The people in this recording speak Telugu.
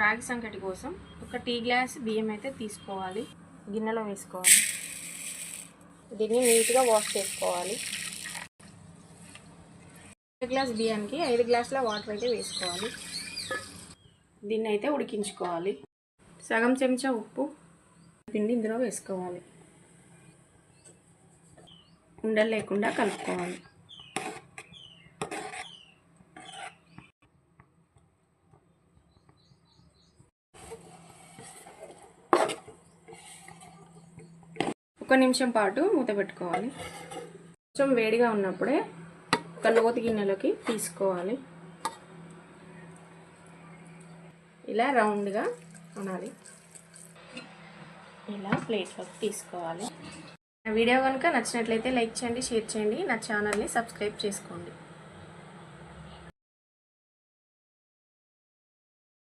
రాగి సంకటి కోసం ఒక టీ గ్లాస్ బియ్యం అయితే తీసుకోవాలి. గిన్నెలో వేసుకోవాలి. దీన్ని నీట్గా వాష్ చేసుకోవాలి. ఒక గ్లాస్ బియ్యానికి ఐదు గ్లాసుల వాటర్ అయితే వేసుకోవాలి. దీన్ని అయితే ఉడికించుకోవాలి. సగం చెంచా ఉప్పు పిండి ఇందులో వేసుకోవాలి. ఉండలు లేకుండా కలుపుకోవాలి. ఒక నిమిషం పాటు మూత పెట్టుకోవాలి. కొంచెం వేడిగా ఉన్నప్పుడే ఒక లోతు గిన్నెలోకి తీసుకోవాలి. ఇలా రౌండ్గా అనాలి ఇలా ప్లేట్లోకి తీసుకోవాలి. నా వీడియో కనుక నచ్చినట్లయితే లైక్ చేయండి షేర్ చేయండి. నా ఛానల్ని సబ్స్క్రైబ్ చేసుకోండి.